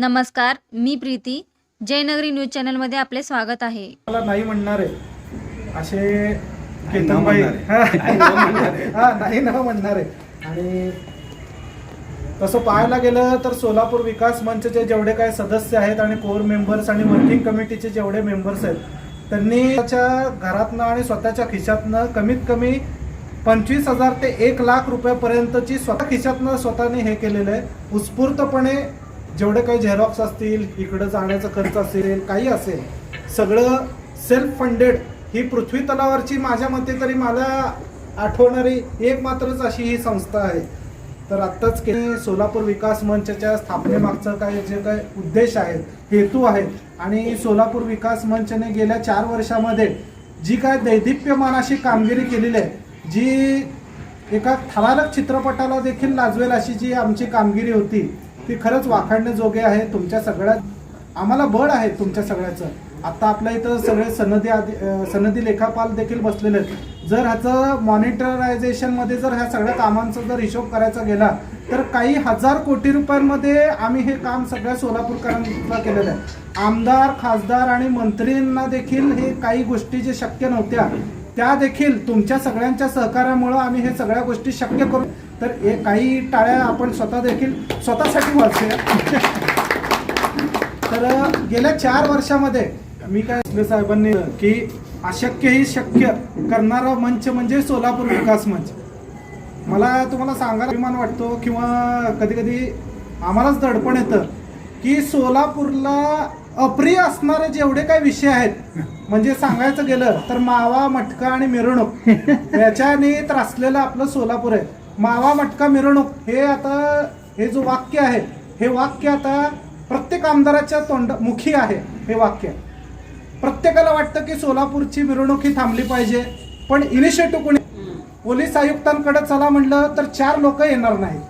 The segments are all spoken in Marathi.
नमस्कार मी प्रीती. जयनगरी न्यूज चॅनलमध्ये आपले स्वागत आहे. मला नाही म्हणणार आहे. असे केतनबाई. हा नाही न म्हणणार आहे. आणि तसं पाहायला गेलं तर सोलापूर विकास मंचचे जेवढे काही सदस्य आहेत आणि कोर मेंबर्स आणि वर्किंग कमिटीचे जेवढे मेंबर्स आहेत त्यांनी त्याच्या घरातनं आणि स्वतःच्या खिशातनं कमीत कमी पंचवीस हजार ते एक लाख रुपयापर्यंतची स्वतः खिशातनं स्वतःने हे केलेलं आहे. उत्स्फूर्तपणे जेवढे काही झेरॉक्स असतील इकडं जाण्याचा खर्च असेल काही असेल सगळं सेल्फ फंडेड ही पृथ्वी तलावरची माझ्या मते तरी मला आठवणारी एक मात्रच अशी ही संस्था आहे. तर आत्ताच के सोलापूर विकास मंचच्या स्थापनेमागचं काय जे काय उद्देश आहेत हेतू आहेत आणि सोलापूर विकास मंचने गेल्या चार वर्षामध्ये जी काय दैदिप्यमान अशी कामगिरी केलेली आहे जी एका थरारक चित्रपटाला देखील लाजवेल अशी जी आमची कामगिरी होती ती खरंच वाखाणण्याजोगे आहे तुमच्या सगळ्यात आम्हाला बळ आहे तुमच्या सगळ्याचं. आता आपल्या इथं सगळे सनदी आधी सनदी लेखापाल देखील बसलेले आहेत. जर ह्याचं मॉनिटरायझेशनमध्ये जर ह्या सगळ्या कामांचा जर हिशोब करायचा गेला तर काही हजार कोटी रुपयांमध्ये आम्ही हे काम सगळ्या सोलापूरकरांना केलेलं आहे. आमदार खासदार आणि मंत्रींना देखील हे काही गोष्टी जे शक्य नव्हत्या त्या देखील तुमच्या सगळ्यांच्या सहकार्यामुळं आम्ही हे सगळ्या गोष्टी शक्य करू. तर हे काही टाळ्या आपण स्वतः देखील स्वतःसाठी वाचूया. तर गेल्या चार वर्षामध्ये मी काय साहेबांनी की अशक्य ही शक्य करणारा मंच म्हणजे सोलापूर विकास मंच. मला तुम्हाला सांगायला अभिमान वाटतो किंवा कधी कधी आम्हालाच दडपण येतं की सोलापूरला अप्रिय असणारे जेवढे काही विषय आहेत म्हणजे सांगायचं गेलं तर मावा मटका आणि मिरवणूक याच्याने त्रासलेलं आपलं सोलापूर आहे. मावा मटका मिरवणूक हे आता हे जो वाक्य आहे हे वाक्य आता प्रत्येक आमदाराच्या तोंड मुखी आहे हे वाक्य. प्रत्येकाला वाटतं की सोलापूरची मिरवणूक ही थांबली पाहिजे पण इनिशिएटिव्ह कोणी पोलीस आयुक्तांकडे चला म्हणलं तर चार लोक येणार नाहीत.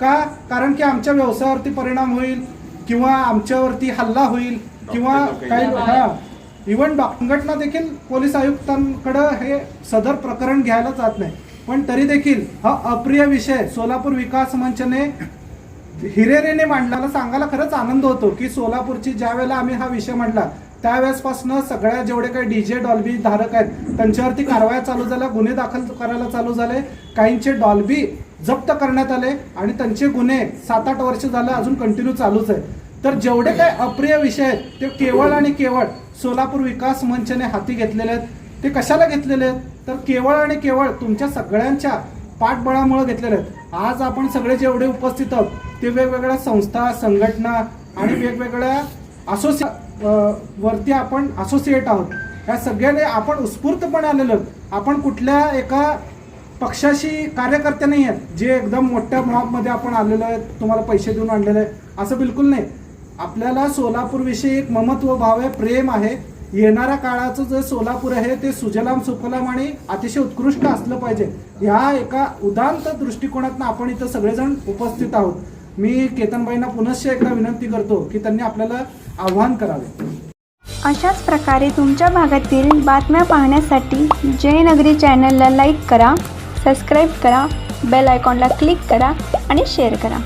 का? कारण की आमच्या व्यवसायावरती परिणाम होईल किंवा आमच्यावरती हल्ला होईल किंवा काही हा इव्हन संघटना देखील पोलीस आयुक्तांकडं हे सदर प्रकरण घ्यायला जात नाही. पण तरी देखील हा अप्रिय विषय सोलापूर विकास मंचने हिरेरेने मांडला सांगायला खरंच आनंद होतो की सोलापूरची ज्या वेळेला आम्ही हा विषय मांडला त्यावेळेसपासून सगळ्या जेवढे काही डीजे डॉल्बी धारक आहेत त्यांच्यावरती कारवाया चालू झाल्या गुन्हे दाखल करायला चालू झाले काहींचे डॉल्बी जप्त करण्यात आले आणि त्यांचे गुन्हे सात आठ वर्ष झाले अजून कंटिन्यू चालूच आहे. तर जेवढे काय अप्रिय विषय आहेत ते केवळ आणि केवळ सोलापूर विकास मंचने हाती घेतलेले आहेत. ते कशाला घेतलेले आहेत? तर केवळ आणि केवळ तुमच्या सगळ्यांच्या पाठबळामुळे घेतलेले आहेत. आज आपण सगळे जेवढे उपस्थित आहोत ते वेगवेगळ्या संस्था संघटना आणि वेगवेगळ्या असोसिए वरती आपण असोसिएट आहोत. ह्या सगळ्याने आपण उत्स्फूर्तपणे आलेलो आपण कुठल्या एका पक्षाशी कार्यकर्ते नाही आहेत जे एकदम मोठ्या मॉबमध्ये आपण आलेलो आहे तुम्हाला पैसे देऊन आणलेले आहे असं बिलकुल नाही. आपल्याला सोलापूरविषयी एक ममत्व भाव आहे प्रेम आहे. येणाऱ्या काळाचं जे सोलापूर आहे ते सुजलाम सुफलाम आणि अतिशय उत्कृष्ट असलं पाहिजे. ह्या एका उदांत दृष्टिकोनातनं आपण इथं सगळेजण उपस्थित आहोत. मी केतनबाईंना पुनश्च एकदा विनंती करतो की त्यांनी आपल्याला आव्हान करावे. अशाच प्रकारे तुमच्या भागातील बातम्या पाहण्यासाठी जयनगरी चॅनलला लाईक करा सबस्क्राईब करा बेल आयकॉनला क्लिक करा आणि शेअर करा.